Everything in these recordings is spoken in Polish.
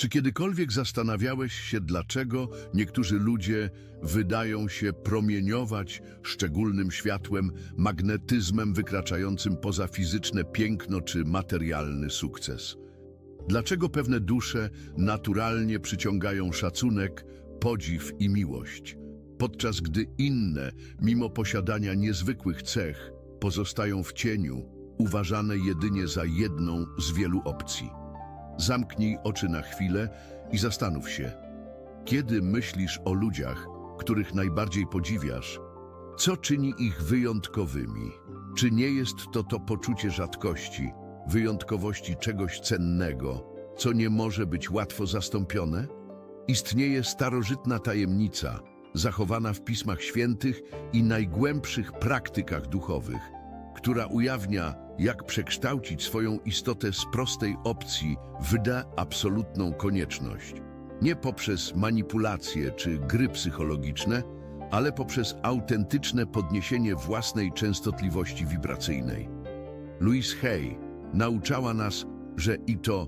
Czy kiedykolwiek zastanawiałeś się, dlaczego niektórzy ludzie wydają się promieniować szczególnym światłem, magnetyzmem wykraczającym poza fizyczne piękno czy materialny sukces? Dlaczego pewne dusze naturalnie przyciągają szacunek, podziw i miłość, podczas gdy inne, mimo posiadania niezwykłych cech, pozostają w cieniu, uważane jedynie za jedną z wielu opcji? Zamknij oczy na chwilę i zastanów się, kiedy myślisz o ludziach, których najbardziej podziwiasz, co czyni ich wyjątkowymi? Czy nie jest to to poczucie rzadkości, wyjątkowości czegoś cennego, co nie może być łatwo zastąpione? Istnieje starożytna tajemnica, zachowana w pismach świętych i najgłębszych praktykach duchowych, która ujawnia, jak przekształcić swoją istotę z prostej opcji w da absolutną konieczność. Nie poprzez manipulacje czy gry psychologiczne, ale poprzez autentyczne podniesienie własnej częstotliwości wibracyjnej. Louise Hay nauczała nas, że i to,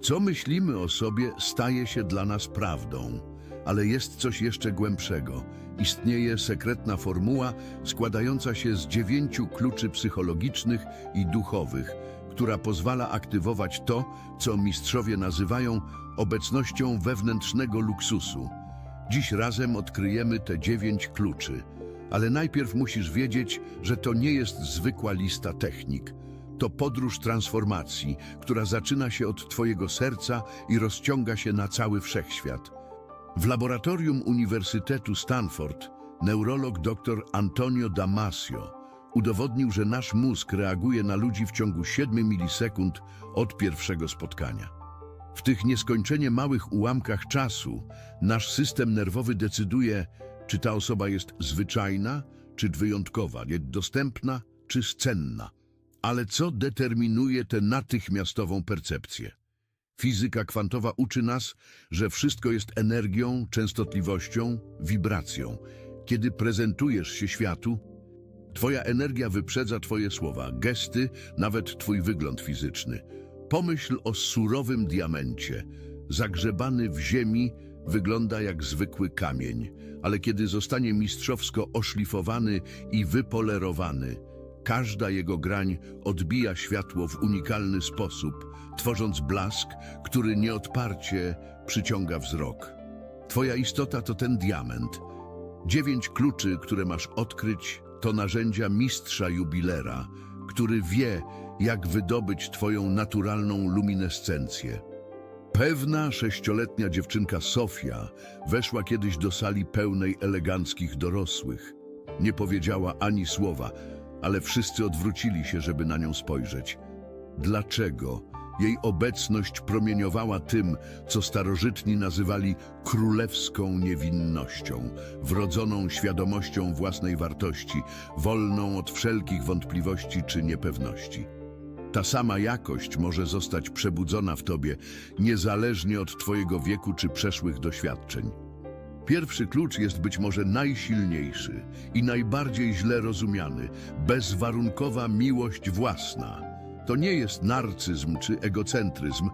co myślimy o sobie, staje się dla nas prawdą. Ale jest coś jeszcze głębszego. Istnieje sekretna formuła składająca się z dziewięciu kluczy psychologicznych i duchowych, która pozwala aktywować to, co mistrzowie nazywają obecnością wewnętrznego luksusu. Dziś razem odkryjemy te dziewięć kluczy, ale najpierw musisz wiedzieć, że to nie jest zwykła lista technik. To podróż transformacji, która zaczyna się od Twojego serca i rozciąga się na cały wszechświat. W laboratorium Uniwersytetu Stanford neurolog dr Antonio Damasio udowodnił, że nasz mózg reaguje na ludzi w ciągu 7 milisekund od pierwszego spotkania. W tych nieskończenie małych ułamkach czasu nasz system nerwowy decyduje, czy ta osoba jest zwyczajna, czy wyjątkowa, dostępna, czy cenna. Ale co determinuje tę natychmiastową percepcję? Fizyka kwantowa uczy nas, że wszystko jest energią, częstotliwością, wibracją. Kiedy prezentujesz się światu, twoja energia wyprzedza twoje słowa, gesty, nawet twój wygląd fizyczny. Pomyśl o surowym diamencie. Zagrzebany w ziemi wygląda jak zwykły kamień, ale kiedy zostanie mistrzowsko oszlifowany i wypolerowany, każda jego grań odbija światło w unikalny sposób, tworząc blask, który nieodparcie przyciąga wzrok. Twoja istota to ten diament. Dziewięć kluczy, które masz odkryć, to narzędzia mistrza jubilera, który wie, jak wydobyć twoją naturalną luminescencję. Pewna sześcioletnia dziewczynka Sofia weszła kiedyś do sali pełnej eleganckich dorosłych. Nie powiedziała ani słowa, ale wszyscy odwrócili się, żeby na nią spojrzeć. Dlaczego? Jej obecność promieniowała tym, co starożytni nazywali królewską niewinnością, wrodzoną świadomością własnej wartości, wolną od wszelkich wątpliwości czy niepewności. Ta sama jakość może zostać przebudzona w tobie, niezależnie od twojego wieku czy przeszłych doświadczeń. Pierwszy klucz jest być może najsilniejszy i najbardziej źle rozumiany bezwarunkowa miłość własna. To nie jest narcyzm czy egocentryzm,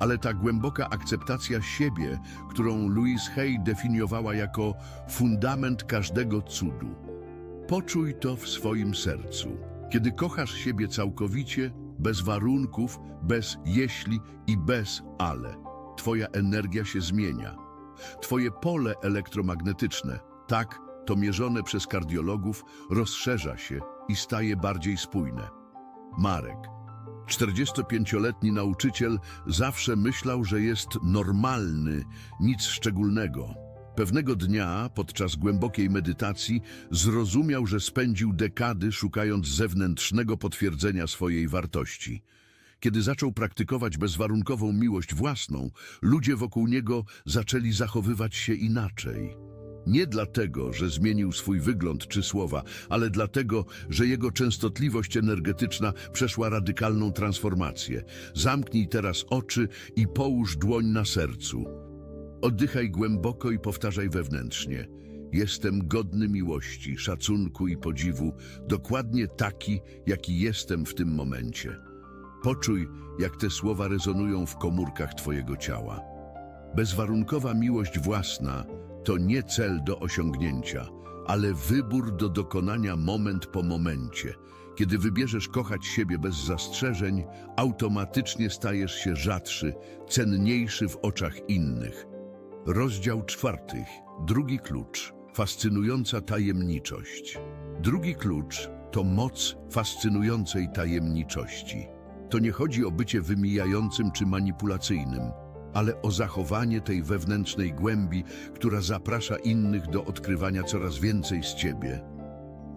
ale ta głęboka akceptacja siebie, którą Louise Hay definiowała jako fundament każdego cudu. Poczuj to w swoim sercu. Kiedy kochasz siebie całkowicie, bez warunków, bez jeśli i bez ale, twoja energia się zmienia. Twoje pole elektromagnetyczne, tak to mierzone przez kardiologów, rozszerza się i staje bardziej spójne. Marek, 45-letni nauczyciel, zawsze myślał, że jest normalny, nic szczególnego. Pewnego dnia, podczas głębokiej medytacji, zrozumiał, że spędził dekady szukając zewnętrznego potwierdzenia swojej wartości. Kiedy zaczął praktykować bezwarunkową miłość własną, ludzie wokół niego zaczęli zachowywać się inaczej. Nie dlatego, że zmienił swój wygląd czy słowa, ale dlatego, że jego częstotliwość energetyczna przeszła radykalną transformację. Zamknij teraz oczy i połóż dłoń na sercu. Oddychaj głęboko i powtarzaj wewnętrznie. Jestem godny miłości, szacunku i podziwu, dokładnie taki, jaki jestem w tym momencie. Poczuj, jak te słowa rezonują w komórkach Twojego ciała. Bezwarunkowa miłość własna to nie cel do osiągnięcia, ale wybór do dokonania moment po momencie. Kiedy wybierzesz kochać siebie bez zastrzeżeń, automatycznie stajesz się rzadszy, cenniejszy w oczach innych. Rozdział czwarty. Drugi klucz. Fascynująca tajemniczość. Drugi klucz to moc fascynującej tajemniczości. To nie chodzi o bycie wymijającym czy manipulacyjnym, ale o zachowanie tej wewnętrznej głębi, która zaprasza innych do odkrywania coraz więcej z ciebie.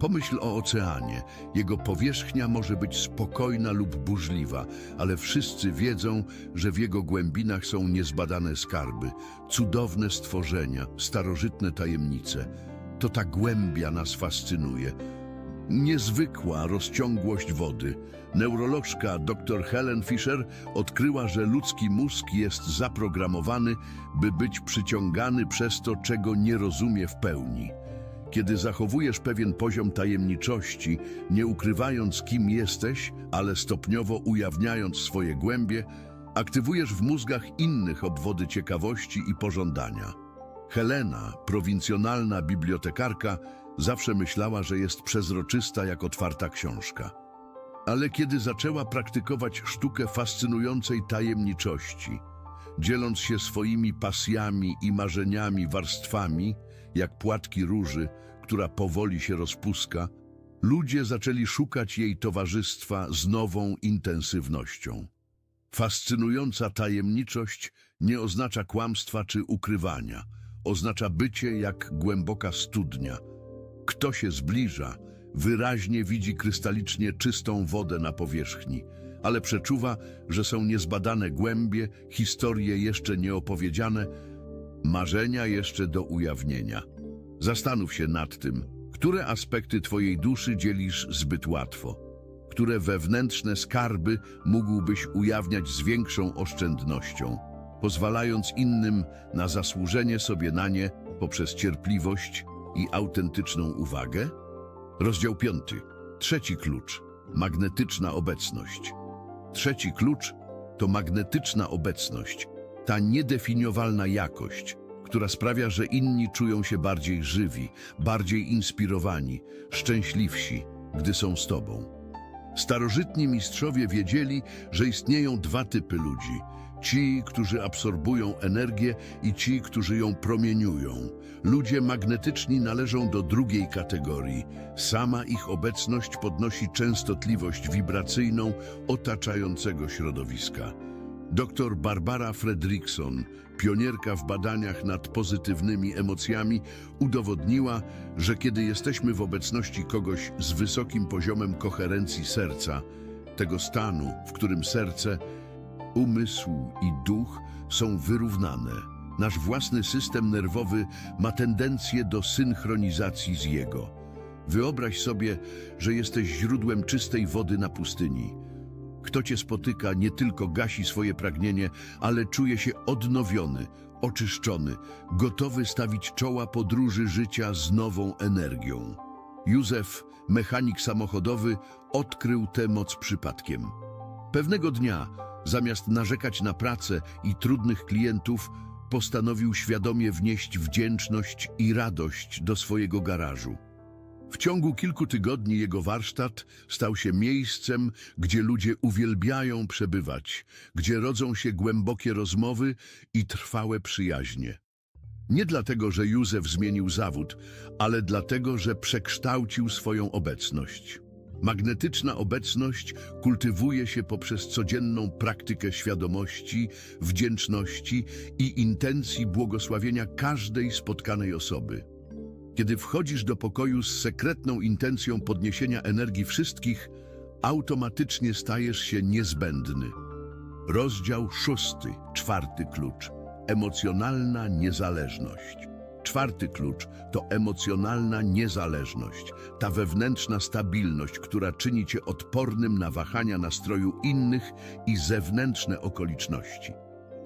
Pomyśl o oceanie. Jego powierzchnia może być spokojna lub burzliwa, ale wszyscy wiedzą, że w jego głębinach są niezbadane skarby, cudowne stworzenia, starożytne tajemnice. To ta głębia nas fascynuje. Niezwykła rozciągłość wody. Neurolożka dr Helen Fisher odkryła, że ludzki mózg jest zaprogramowany, by być przyciągany przez to, czego nie rozumie w pełni. Kiedy zachowujesz pewien poziom tajemniczości, nie ukrywając kim jesteś, ale stopniowo ujawniając swoje głębie, aktywujesz w mózgach innych obwody ciekawości i pożądania. Helena, prowincjonalna bibliotekarka, zawsze myślała, że jest przezroczysta jak otwarta książka. Ale kiedy zaczęła praktykować sztukę fascynującej tajemniczości, dzieląc się swoimi pasjami i marzeniami warstwami, jak płatki róży, która powoli się rozpuska, ludzie zaczęli szukać jej towarzystwa z nową intensywnością. Fascynująca tajemniczość nie oznacza kłamstwa czy ukrywania, oznacza bycie jak głęboka studnia. Kto się zbliża, wyraźnie widzi krystalicznie czystą wodę na powierzchni, ale przeczuwa, że są niezbadane głębie, historie jeszcze nieopowiedziane, marzenia jeszcze do ujawnienia. Zastanów się nad tym, które aspekty Twojej duszy dzielisz zbyt łatwo, które wewnętrzne skarby mógłbyś ujawniać z większą oszczędnością, pozwalając innym na zasłużenie sobie na nie poprzez cierpliwość i autentyczną uwagę? Rozdział piąty. Trzeci klucz. Magnetyczna obecność. Trzeci klucz to magnetyczna obecność, ta niedefiniowalna jakość, która sprawia, że inni czują się bardziej żywi, bardziej inspirowani, szczęśliwsi, gdy są z Tobą. Starożytni mistrzowie wiedzieli, że istnieją dwa typy ludzi. Ci, którzy absorbują energię i ci, którzy ją promieniują. Ludzie magnetyczni należą do drugiej kategorii. Sama ich obecność podnosi częstotliwość wibracyjną otaczającego środowiska. Dr Barbara Fredrickson, pionierka w badaniach nad pozytywnymi emocjami, udowodniła, że kiedy jesteśmy w obecności kogoś z wysokim poziomem koherencji serca, tego stanu, w którym serce, umysł i duch są wyrównane, nasz własny system nerwowy ma tendencję do synchronizacji z jego. Wyobraź sobie, że jesteś źródłem czystej wody na pustyni. Kto cię spotyka, nie tylko gasi swoje pragnienie, ale czuje się odnowiony, oczyszczony, gotowy stawić czoła podróży życia z nową energią. Józef, mechanik samochodowy, odkrył tę moc przypadkiem. Pewnego dnia, zamiast narzekać na pracę i trudnych klientów, postanowił świadomie wnieść wdzięczność i radość do swojego garażu. W ciągu kilku tygodni jego warsztat stał się miejscem, gdzie ludzie uwielbiają przebywać, gdzie rodzą się głębokie rozmowy i trwałe przyjaźnie. Nie dlatego, że Józef zmienił zawód, ale dlatego, że przekształcił swoją obecność. Magnetyczna obecność kultywuje się poprzez codzienną praktykę świadomości, wdzięczności i intencji błogosławienia każdej spotkanej osoby. Kiedy wchodzisz do pokoju z sekretną intencją podniesienia energii wszystkich, automatycznie stajesz się niezbędny. Rozdział szósty, czwarty klucz. Emocjonalna niezależność. Czwarty klucz to emocjonalna niezależność, ta wewnętrzna stabilność, która czyni cię odpornym na wahania nastroju innych i zewnętrzne okoliczności.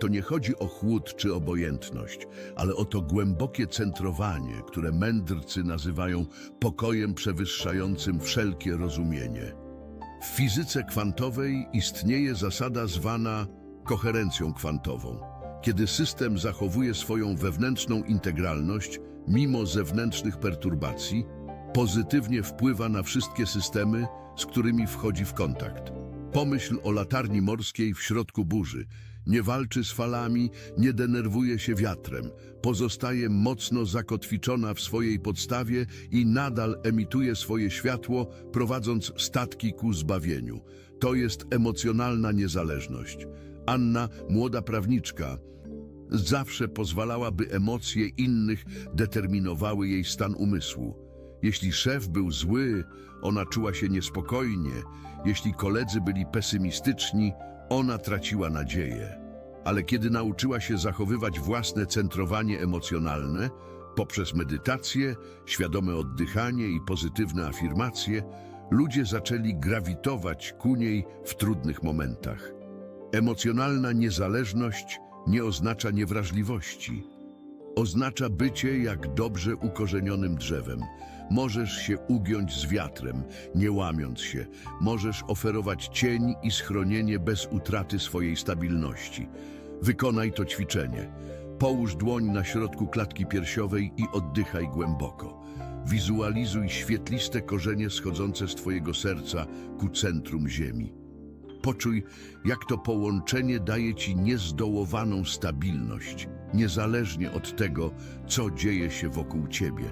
To nie chodzi o chłód czy obojętność, ale o to głębokie centrowanie, które mędrcy nazywają pokojem przewyższającym wszelkie rozumienie. W fizyce kwantowej istnieje zasada zwana koherencją kwantową. Kiedy system zachowuje swoją wewnętrzną integralność mimo zewnętrznych perturbacji, pozytywnie wpływa na wszystkie systemy, z którymi wchodzi w kontakt. Pomyśl o latarni morskiej w środku burzy. Nie walczy z falami, nie denerwuje się wiatrem, pozostaje mocno zakotwiczona w swojej podstawie i nadal emituje swoje światło, prowadząc statki ku zbawieniu. To jest emocjonalna niezależność. Anna, młoda prawniczka, zawsze pozwalała, by emocje innych determinowały jej stan umysłu. Jeśli szef był zły, ona czuła się niespokojnie. Jeśli koledzy byli pesymistyczni, ona traciła nadzieję. Ale kiedy nauczyła się zachowywać własne centrowanie emocjonalne, poprzez medytację, świadome oddychanie i pozytywne afirmacje, ludzie zaczęli grawitować ku niej w trudnych momentach. Emocjonalna niezależność nie oznacza niewrażliwości. Oznacza bycie jak dobrze ukorzenionym drzewem. Możesz się ugiąć z wiatrem, nie łamiąc się. Możesz oferować cień i schronienie bez utraty swojej stabilności. Wykonaj to ćwiczenie. Połóż dłoń na środku klatki piersiowej i oddychaj głęboko. Wizualizuj świetliste korzenie schodzące z Twojego serca ku centrum ziemi. Poczuj, jak to połączenie daje Ci niezdołowaną stabilność, niezależnie od tego, co dzieje się wokół Ciebie.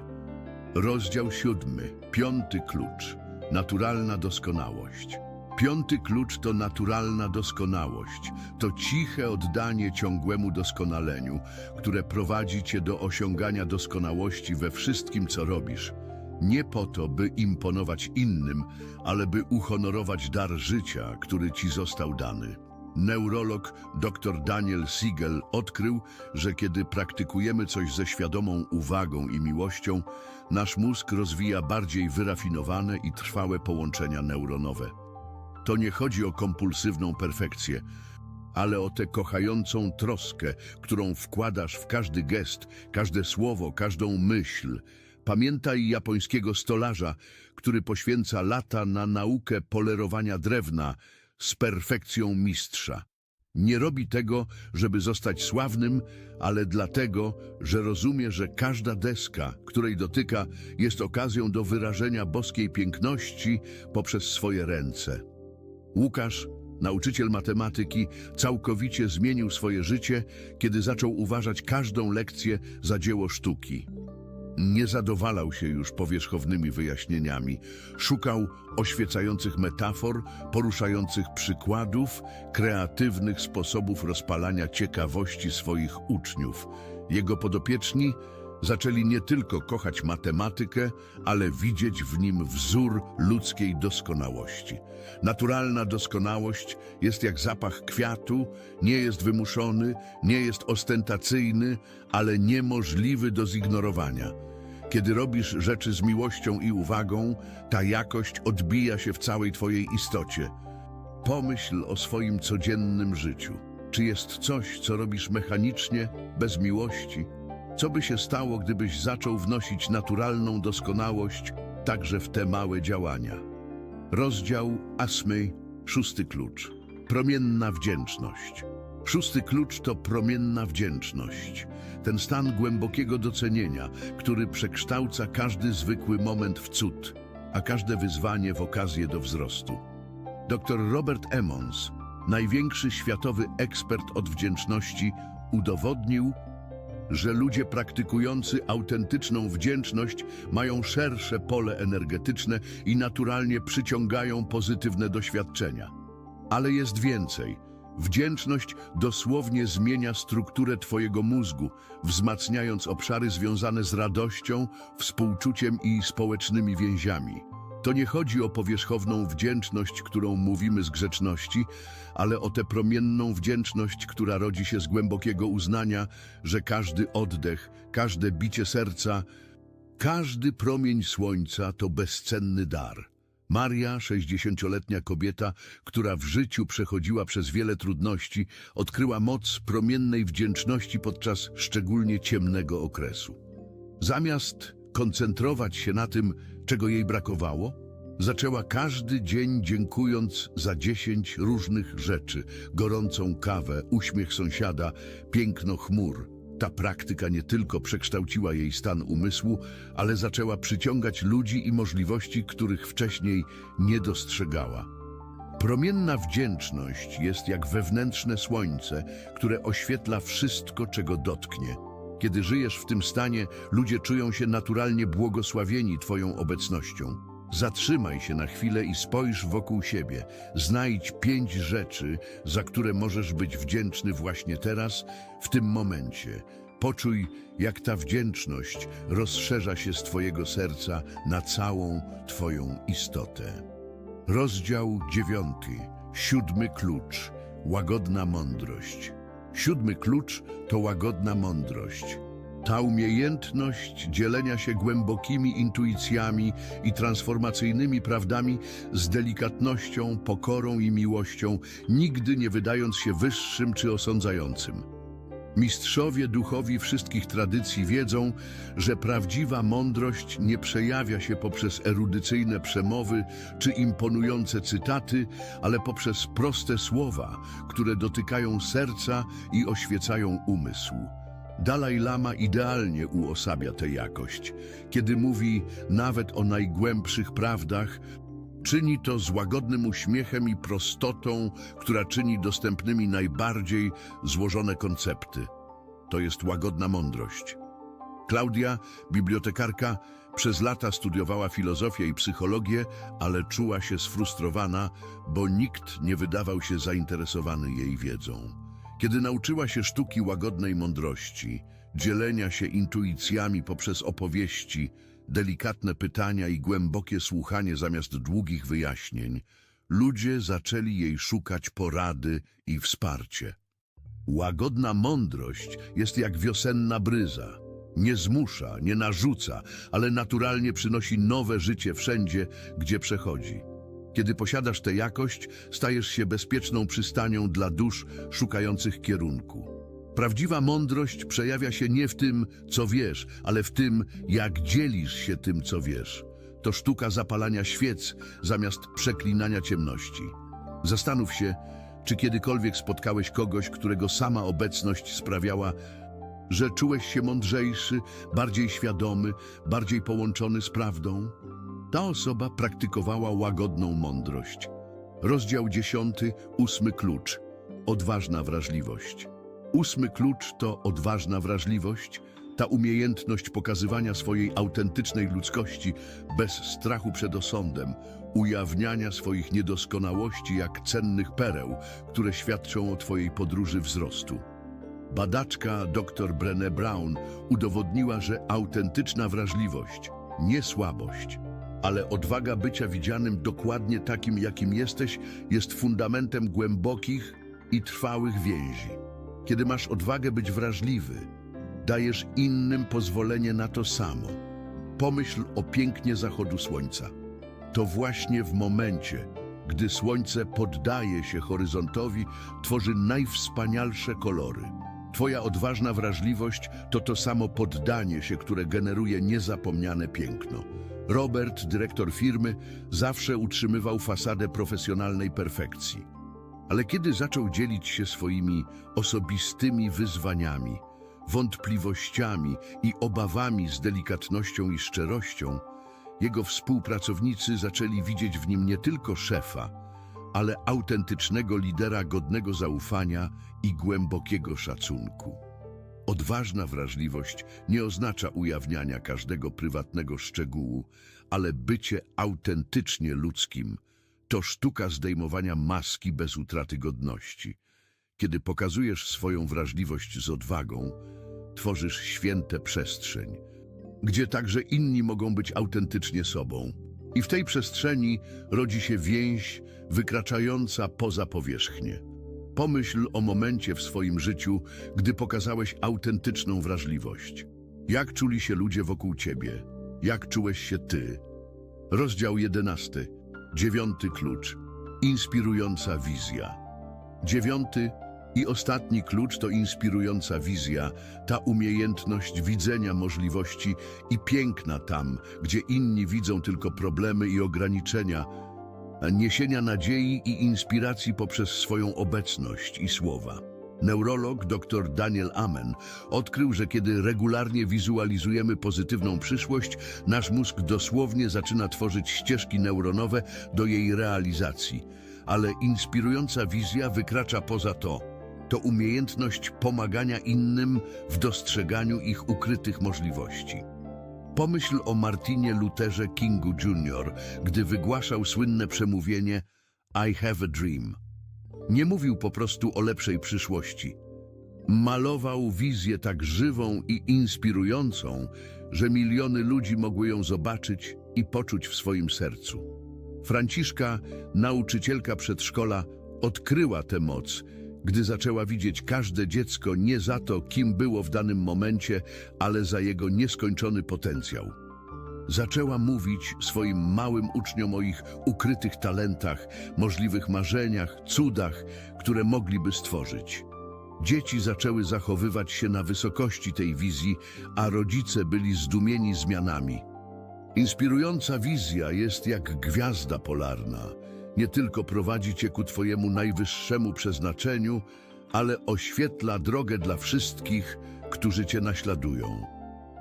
Rozdział siódmy, piąty klucz, naturalna doskonałość. Piąty klucz to naturalna doskonałość, to ciche oddanie ciągłemu doskonaleniu, które prowadzi Cię do osiągania doskonałości we wszystkim, co robisz. Nie po to, by imponować innym, ale by uhonorować dar życia, który Ci został dany. Neurolog dr Daniel Siegel odkrył, że kiedy praktykujemy coś ze świadomą uwagą i miłością, nasz mózg rozwija bardziej wyrafinowane i trwałe połączenia neuronowe. To nie chodzi o kompulsywną perfekcję, ale o tę kochającą troskę, którą wkładasz w każdy gest, każde słowo, każdą myśl. Pamiętaj japońskiego stolarza, który poświęca lata na naukę polerowania drewna z perfekcją mistrza. Nie robi tego, żeby zostać sławnym, ale dlatego, że rozumie, że każda deska, której dotyka, jest okazją do wyrażenia boskiej piękności poprzez swoje ręce. Łukasz, nauczyciel matematyki, całkowicie zmienił swoje życie, kiedy zaczął uważać każdą lekcję za dzieło sztuki. Nie zadowalał się już powierzchownymi wyjaśnieniami. Szukał oświecających metafor, poruszających przykładów, kreatywnych sposobów rozpalania ciekawości swoich uczniów. Jego podopieczni zaczęli nie tylko kochać matematykę, ale widzieć w nim wzór ludzkiej doskonałości. Naturalna doskonałość jest jak zapach kwiatu, nie jest wymuszony, nie jest ostentacyjny, ale niemożliwy do zignorowania. Kiedy robisz rzeczy z miłością i uwagą, ta jakość odbija się w całej Twojej istocie. Pomyśl o swoim codziennym życiu. Czy jest coś, co robisz mechanicznie, bez miłości? Co by się stało, gdybyś zaczął wnosić naturalną doskonałość także w te małe działania? Rozdział ósmy, szósty klucz. Promienna wdzięczność. Szósty klucz to promienna wdzięczność. Ten stan głębokiego docenienia, który przekształca każdy zwykły moment w cud, a każde wyzwanie w okazję do wzrostu. Dr Robert Emmons, największy światowy ekspert od wdzięczności, udowodnił, że ludzie praktykujący autentyczną wdzięczność mają szersze pole energetyczne i naturalnie przyciągają pozytywne doświadczenia. Ale jest więcej. Wdzięczność dosłownie zmienia strukturę Twojego mózgu, wzmacniając obszary związane z radością, współczuciem i społecznymi więziami. To nie chodzi o powierzchowną wdzięczność, którą mówimy z grzeczności, ale o tę promienną wdzięczność, która rodzi się z głębokiego uznania, że każdy oddech, każde bicie serca, każdy promień słońca to bezcenny dar. Maria, 60-letnia kobieta, która w życiu przechodziła przez wiele trudności, odkryła moc promiennej wdzięczności podczas szczególnie ciemnego okresu. Zamiast koncentrować się na tym, czego jej brakowało, Zaczęła każdy dzień dziękując za dziesięć różnych rzeczy. Gorącą kawę, uśmiech sąsiada, piękno chmur. Ta praktyka nie tylko przekształciła jej stan umysłu, ale zaczęła przyciągać ludzi i możliwości, których wcześniej nie dostrzegała. Promienna wdzięczność jest jak wewnętrzne słońce, które oświetla wszystko, czego dotknie. Kiedy żyjesz w tym stanie, ludzie czują się naturalnie błogosławieni Twoją obecnością. Zatrzymaj się na chwilę i spojrz wokół siebie. Znajdź pięć rzeczy, za które możesz być wdzięczny właśnie teraz, w tym momencie. Poczuj, jak ta wdzięczność rozszerza się z Twojego serca na całą Twoją istotę. Rozdział dziewiąty. Siódmy klucz. Łagodna mądrość. Siódmy klucz to łagodna mądrość. Ta umiejętność dzielenia się głębokimi intuicjami i transformacyjnymi prawdami z delikatnością, pokorą i miłością, nigdy nie wydając się wyższym czy osądzającym. Mistrzowie duchowi wszystkich tradycji wiedzą, że prawdziwa mądrość nie przejawia się poprzez erudycyjne przemowy czy imponujące cytaty, ale poprzez proste słowa, które dotykają serca i oświecają umysł. Dalaj Lama idealnie uosabia tę jakość. Kiedy mówi nawet o najgłębszych prawdach, Czyni to z łagodnym uśmiechem i prostotą, która czyni dostępnymi najbardziej złożone koncepty. To jest łagodna mądrość. Klaudia, bibliotekarka, przez lata studiowała filozofię i psychologię, ale czuła się sfrustrowana, bo nikt nie wydawał się zainteresowany jej wiedzą. Kiedy nauczyła się sztuki łagodnej mądrości, dzielenia się intuicjami poprzez opowieści, delikatne pytania i głębokie słuchanie zamiast długich wyjaśnień, ludzie zaczęli jej szukać porady i wsparcie. Łagodna mądrość jest jak wiosenna bryza. Nie zmusza, nie narzuca, ale naturalnie przynosi nowe życie wszędzie, gdzie przechodzi. Kiedy posiadasz tę jakość, stajesz się bezpieczną przystanią dla dusz szukających kierunku. Prawdziwa mądrość przejawia się nie w tym, co wiesz, ale w tym, jak dzielisz się tym, co wiesz. To sztuka zapalania świec zamiast przeklinania ciemności. Zastanów się, czy kiedykolwiek spotkałeś kogoś, którego sama obecność sprawiała, że czułeś się mądrzejszy, bardziej świadomy, bardziej połączony z prawdą? Ta osoba praktykowała łagodną mądrość. Rozdział dziesiąty, ósmy klucz. Odważna wrażliwość. Ósmy klucz to odważna wrażliwość, ta umiejętność pokazywania swojej autentycznej ludzkości bez strachu przed osądem, ujawniania swoich niedoskonałości jak cennych pereł, które świadczą o Twojej podróży wzrostu. Badaczka dr Brené Brown udowodniła, że autentyczna wrażliwość, nie słabość, ale odwaga bycia widzianym dokładnie takim, jakim jesteś, jest fundamentem głębokich i trwałych więzi. Kiedy masz odwagę być wrażliwy, dajesz innym pozwolenie na to samo. Pomyśl o pięknie zachodu słońca. To właśnie w momencie, gdy słońce poddaje się horyzontowi, tworzy najwspanialsze kolory. Twoja odważna wrażliwość to to samo poddanie się, które generuje niezapomniane piękno. Robert, dyrektor firmy, zawsze utrzymywał fasadę profesjonalnej perfekcji. Ale kiedy zaczął dzielić się swoimi osobistymi wyzwaniami, wątpliwościami i obawami z delikatnością i szczerością, jego współpracownicy zaczęli widzieć w nim nie tylko szefa, ale autentycznego lidera godnego zaufania i głębokiego szacunku. Odważna wrażliwość nie oznacza ujawniania każdego prywatnego szczegółu, ale bycie autentycznie ludzkim to sztuka zdejmowania maski bez utraty godności. Kiedy pokazujesz swoją wrażliwość z odwagą, tworzysz święte przestrzeń, gdzie także inni mogą być autentycznie sobą. I w tej przestrzeni rodzi się więź wykraczająca poza powierzchnię. Pomyśl o momencie w swoim życiu, gdy pokazałeś autentyczną wrażliwość. Jak czuli się ludzie wokół ciebie? Jak czułeś się ty? Rozdział jedenasty. Dziewiąty klucz. Inspirująca wizja. Dziewiąty. I ostatni klucz to inspirująca wizja, ta umiejętność widzenia możliwości i piękna tam, gdzie inni widzą tylko problemy i ograniczenia, niesienia nadziei i inspiracji poprzez swoją obecność i słowa. Neurolog dr Daniel Amen odkrył, że kiedy regularnie wizualizujemy pozytywną przyszłość, nasz mózg dosłownie zaczyna tworzyć ścieżki neuronowe do jej realizacji. Ale inspirująca wizja wykracza poza to. To umiejętność pomagania innym w dostrzeganiu ich ukrytych możliwości. Pomyśl o Martinie Lutherze Kingu Jr., gdy wygłaszał słynne przemówienie I have a dream. Nie mówił po prostu o lepszej przyszłości. Malował wizję tak żywą i inspirującą, że miliony ludzi mogły ją zobaczyć i poczuć w swoim sercu. Franciszka, nauczycielka przedszkola, odkryła tę moc, gdy zaczęła widzieć każde dziecko nie za to, kim było w danym momencie, ale za jego nieskończony potencjał. Zaczęła mówić swoim małym uczniom o ich ukrytych talentach, możliwych marzeniach, cudach, które mogliby stworzyć. Dzieci zaczęły zachowywać się na wysokości tej wizji, a rodzice byli zdumieni zmianami. Inspirująca wizja jest jak gwiazda polarna. Nie tylko prowadzi cię ku twojemu najwyższemu przeznaczeniu, ale oświetla drogę dla wszystkich, którzy cię naśladują.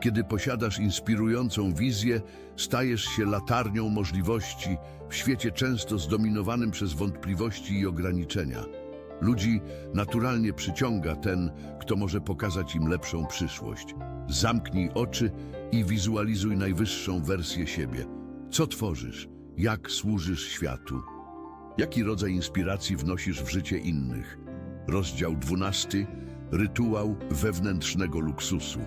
Kiedy posiadasz inspirującą wizję, stajesz się latarnią możliwości w świecie często zdominowanym przez wątpliwości i ograniczenia. Ludzi naturalnie przyciąga ten, kto może pokazać im lepszą przyszłość. Zamknij oczy i wizualizuj najwyższą wersję siebie. Co tworzysz? Jak służysz światu? Jaki rodzaj inspiracji wnosisz w życie innych? Rozdział 12. Rytuał wewnętrznego luksusu.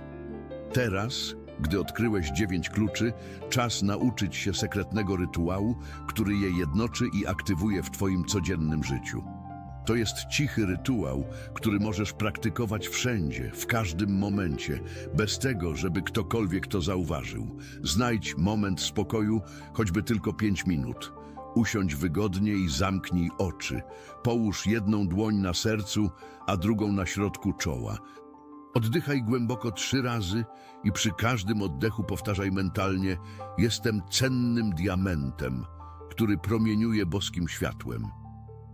Teraz, gdy odkryłeś dziewięć kluczy, czas nauczyć się sekretnego rytuału, który je jednoczy i aktywuje w Twoim codziennym życiu. To jest cichy rytuał, który możesz praktykować wszędzie, w każdym momencie, bez tego, żeby ktokolwiek to zauważył. Znajdź moment spokoju, choćby tylko pięć minut. Usiądź wygodnie i zamknij oczy. Połóż jedną dłoń na sercu, a drugą na środku czoła. Oddychaj głęboko trzy razy i przy każdym oddechu powtarzaj mentalnie: Jestem cennym diamentem, który promieniuje boskim światłem.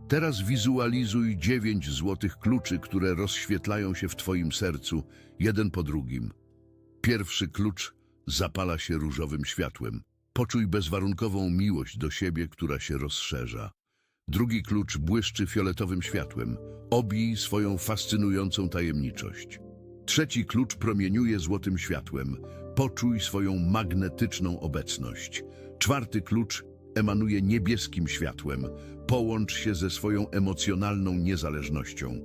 Teraz wizualizuj dziewięć złotych kluczy, które rozświetlają się w Twoim sercu, jeden po drugim. Pierwszy klucz zapala się różowym światłem. Poczuj bezwarunkową miłość do siebie, która się rozszerza. Drugi klucz błyszczy fioletowym światłem. Obij swoją fascynującą tajemniczość. Trzeci klucz promieniuje złotym światłem. Poczuj swoją magnetyczną obecność. Czwarty klucz emanuje niebieskim światłem. Połącz się ze swoją emocjonalną niezależnością.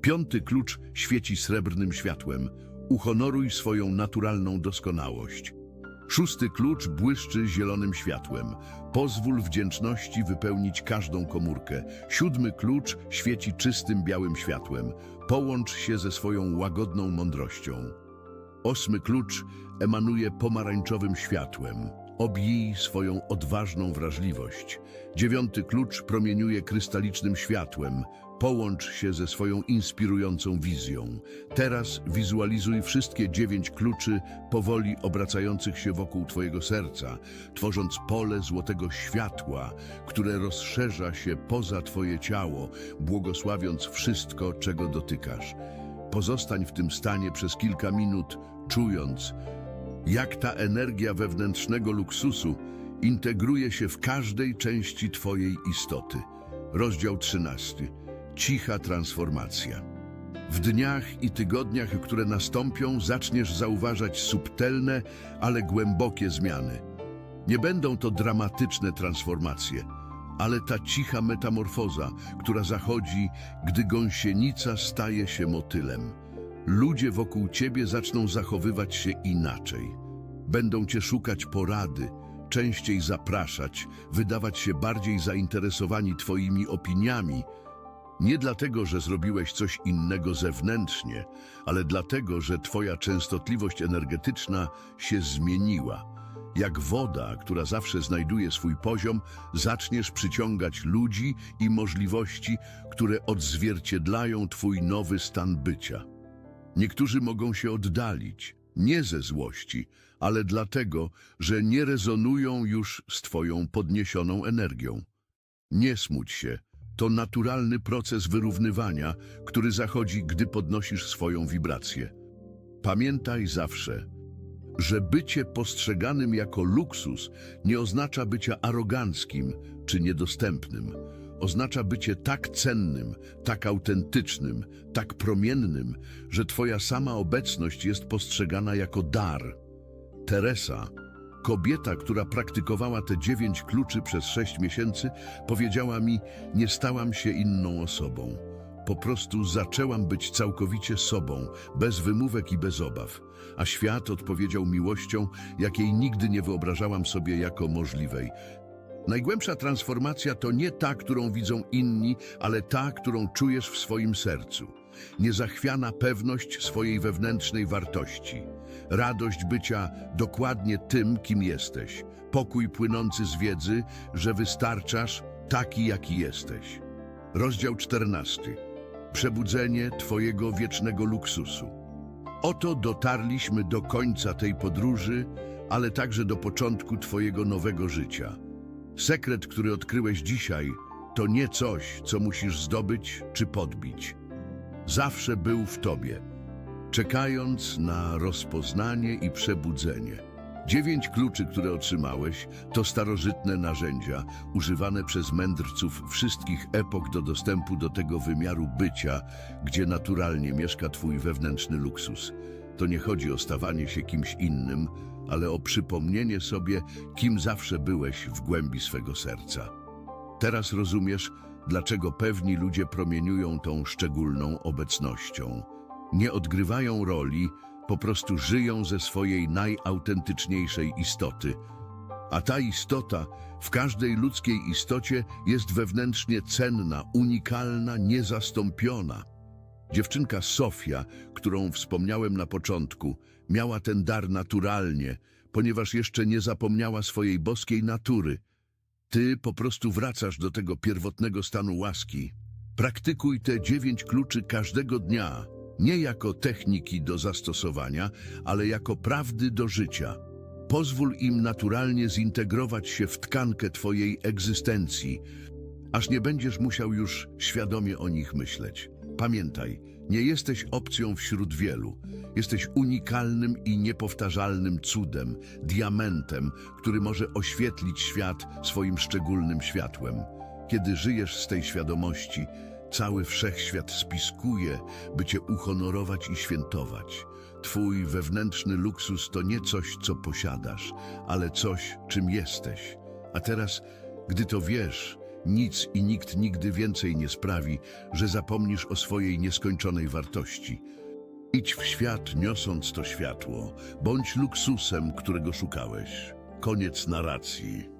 Piąty klucz świeci srebrnym światłem. Uhonoruj swoją naturalną doskonałość. Szósty klucz błyszczy zielonym światłem. Pozwól wdzięczności wypełnić każdą komórkę. Siódmy klucz świeci czystym białym światłem. Połącz się ze swoją łagodną mądrością. Ósmy klucz emanuje pomarańczowym światłem. Obij swoją odważną wrażliwość. Dziewiąty klucz promieniuje krystalicznym światłem. Połącz się ze swoją inspirującą wizją. Teraz wizualizuj wszystkie dziewięć kluczy powoli obracających się wokół Twojego serca, tworząc pole złotego światła, które rozszerza się poza Twoje ciało, błogosławiąc wszystko, czego dotykasz. Pozostań w tym stanie przez kilka minut, czując, jak ta energia wewnętrznego luksusu integruje się w każdej części Twojej istoty. Rozdział 13. Cicha transformacja. W dniach i tygodniach, które nastąpią, zaczniesz zauważać subtelne, ale głębokie zmiany. Nie będą to dramatyczne transformacje, ale ta cicha metamorfoza, która zachodzi, gdy gąsienica staje się motylem. Ludzie wokół ciebie zaczną zachowywać się inaczej. Będą cię szukać porady, częściej zapraszać, wydawać się bardziej zainteresowani twoimi opiniami. Nie dlatego, że zrobiłeś coś innego zewnętrznie, ale dlatego, że twoja częstotliwość energetyczna się zmieniła. Jak woda, która zawsze znajduje swój poziom, zaczniesz przyciągać ludzi i możliwości, które odzwierciedlają twój nowy stan bycia. Niektórzy mogą się oddalić, nie ze złości, ale dlatego, że nie rezonują już z twoją podniesioną energią. Nie smuć się, to naturalny proces wyrównywania, który zachodzi, gdy podnosisz swoją wibrację. Pamiętaj zawsze, że bycie postrzeganym jako luksus nie oznacza bycia aroganckim czy niedostępnym. Oznacza bycie tak cennym, tak autentycznym, tak promiennym, że twoja sama obecność jest postrzegana jako dar. Teresa, kobieta, która praktykowała te dziewięć kluczy przez sześć miesięcy, powiedziała mi, nie stałam się inną osobą. Po prostu zaczęłam być całkowicie sobą, bez wymówek i bez obaw. A świat odpowiedział miłością, jakiej nigdy nie wyobrażałam sobie jako możliwej. Najgłębsza transformacja to nie ta, którą widzą inni, ale ta, którą czujesz w swoim sercu. Niezachwiana pewność swojej wewnętrznej wartości. Radość bycia dokładnie tym, kim jesteś. Pokój płynący z wiedzy, że wystarczasz taki, jaki jesteś. Rozdział 14. Przebudzenie Twojego wiecznego luksusu. Oto dotarliśmy do końca tej podróży, ale także do początku Twojego nowego życia. Sekret, który odkryłeś dzisiaj, to nie coś, co musisz zdobyć czy podbić. Zawsze był w Tobie, czekając na rozpoznanie i przebudzenie. Dziewięć kluczy, które otrzymałeś, to starożytne narzędzia, używane przez mędrców wszystkich epok do dostępu do tego wymiaru bycia, gdzie naturalnie mieszka Twój wewnętrzny luksus. To nie chodzi o stawanie się kimś innym, ale o przypomnienie sobie, kim zawsze byłeś w głębi swego serca. Teraz rozumiesz, dlaczego pewni ludzie promieniują tą szczególną obecnością. Nie odgrywają roli, po prostu żyją ze swojej najautentyczniejszej istoty. A ta istota w każdej ludzkiej istocie jest wewnętrznie cenna, unikalna, niezastąpiona. Dziewczynka Sofia, którą wspomniałem na początku, miała ten dar naturalnie, ponieważ jeszcze nie zapomniała swojej boskiej natury. Ty po prostu wracasz do tego pierwotnego stanu łaski. Praktykuj te dziewięć kluczy każdego dnia, nie jako techniki do zastosowania, ale jako prawdy do życia. Pozwól im naturalnie zintegrować się w tkankę Twojej egzystencji, aż nie będziesz musiał już świadomie o nich myśleć. Pamiętaj, nie jesteś opcją wśród wielu. Jesteś unikalnym i niepowtarzalnym cudem, diamentem, który może oświetlić świat swoim szczególnym światłem. Kiedy żyjesz z tej świadomości, cały wszechświat spiskuje, by cię uhonorować i świętować. Twój wewnętrzny luksus to nie coś, co posiadasz, ale coś, czym jesteś. A teraz, gdy to wiesz, nic i nikt nigdy więcej nie sprawi, że zapomnisz o swojej nieskończonej wartości. Idź w świat, niosąc to światło. Bądź luksusem, którego szukałeś. Koniec narracji.